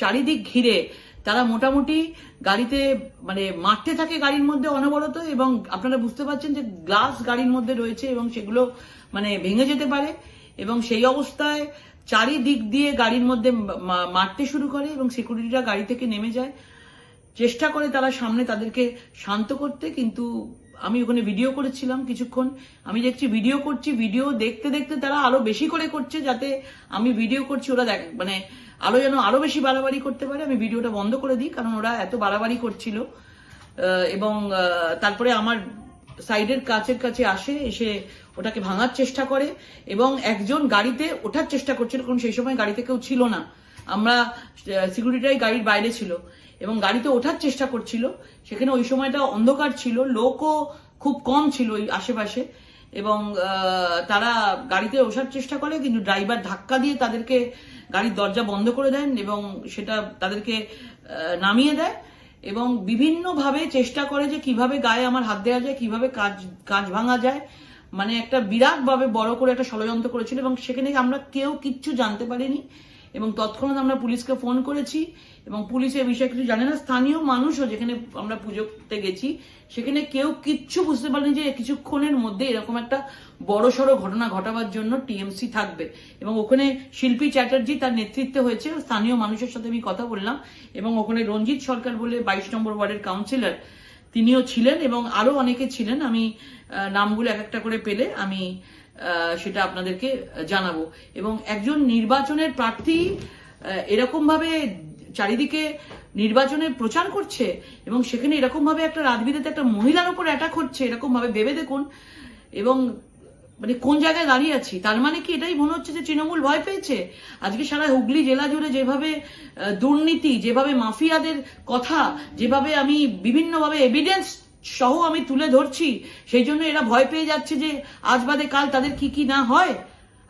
চারিদিক ঘিরে তারা মোটামুটি গাড়িতে মানে মারতে থাকে গাড়ির মধ্যে অনবরত এবং আপনারা বুঝতে পারছেন যে গ্লাস গাড়ির মধ্যে রয়েছে এবং সেগুলো মানে ভেঙে যেতে পারে এবং সেই অবস্থায় চারিদিক দিয়ে গাড়ির মধ্যে মারতে শুরু করে এবং সিকিউরিটিরা গাড়ি থেকে নেমে যায়। চেষ্টা করে তারা সামনে তাদেরকে শান্ত করতে, কিন্তু আমি ওখানে ভিডিও করেছিলাম কিছুক্ষণ। আমি দেখছি ভিডিও করছি, ভিডিও দেখতে দেখতে তারা আরও বেশি করে করছে যাতে আমি ভিডিও করছি, ওরা দেখ মানে আরও যেন আরও বেশি বাড়াবাড়ি করতে পারে, আমি ভিডিওটা বন্ধ করে দিই, কারণ ওরা এত বাড়াবাড়ি করছিল। এবং তারপরে আমার সাইডের কাছের কাছে আসে, এসে ওটাকে ভাঙার চেষ্টা করে, এবং একজন গাড়িতে ওঠার চেষ্টা করছিল, কারণ সেই সময় গাড়িতে কেউ ছিল না। আমরা সিকিউরিটিরাই গাড়ির বাইরে ছিল, এবং গাড়িতে ওঠার চেষ্টা করছিল। সেখানে ওই সময়টা অন্ধকার ছিল, লোকও খুব কম ছিল ওই আশেপাশে। এবং তারা গাড়িতে ওঠার চেষ্টা করে, কিন্তু ড্রাইভার ধাক্কা দিয়ে তাদেরকে গাড়ির দরজা বন্ধ করে দেন এবং সেটা তাদেরকে নামিয়ে দেয় এবং বিভিন্নভাবে চেষ্টা করে যে কীভাবে গায়ে আমার হাত দেওয়া যায়, কীভাবে কাজ কাজ ভাঙা যায়। মানে একটা বিরাট ভাবে বড় করে একটা ষড়যন্ত্র করেছিল এবং সেখানে আমরা কেউ কিচ্ছু জানতে পারিনি। এবং তৎক্ষণাৎ আমরা পুলিশকে ফোন করেছি এবং পুলিশ এ বিষয়ে কিছু জানে না। স্থানীয় মানুষও যেখানে আমরা পুজো করতে গেছি, সেখানে কেউ কিচ্ছু বুঝতে পারেনি যে কিছুক্ষণের মধ্যে এরকম একটা বড় সড়ো ঘটনা ঘটাবার জন্য টিএমসি থাকবে। এবং ওখানে শিল্পী চ্যাটার্জি তার নেতৃত্বে হয়েছে। স্থানীয় মানুষের সাথে আমি কথা বললাম এবং ওখানে রঞ্জিত সরকার বলে বাইশ নম্বর ওয়ার্ডের কাউন্সিলর তিনিও ছিলেন এবং আরও অনেকে ছিলেন। আমি নামগুলো এক একটা করে পেলে আমি সেটা আপনাদেরকে জানাব। এবং একজন নির্বাচনের প্রার্থী এরকম ভাবে চারিদিকে নির্বাচনের প্রচার করছে এবং সেখানে এরকম ভাবে একটা রাজবিদেতে একটা মহিলার উপর অ্যাটাক হচ্ছে এরকম ভাবে ভেবে দেখুন। এবং মানে কোন জায়গায় দাঁড়িয়ে আছি? তার মানে কি এটাই মনে হচ্ছে যে তৃণমূল ভয় পেয়েছে? আজকে সারা হুগলি জেলা জুড়ে যেভাবে দুর্নীতি, যেভাবে মাফিয়াদের কথা, যেভাবে আমি বিভিন্নভাবে এভিডেন্স সহ আমি তুলে ধরছি। সেই জন্য এরা ভয় পেয়ে যাচ্ছে যে আজ বাদে কাল তাদের কি কি না হয়।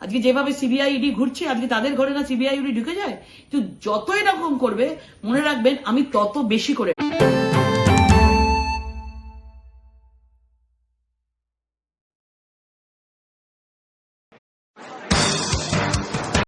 আজকে যেভাবে সিবিআই ইডি ঘুরছে, আজকে তাদের ঘরে না সিবিআই ইডি ঢুকে যায়। কিন্তু যত এরকম করবে, মনে রাখবেন, আমি তত বেশি করে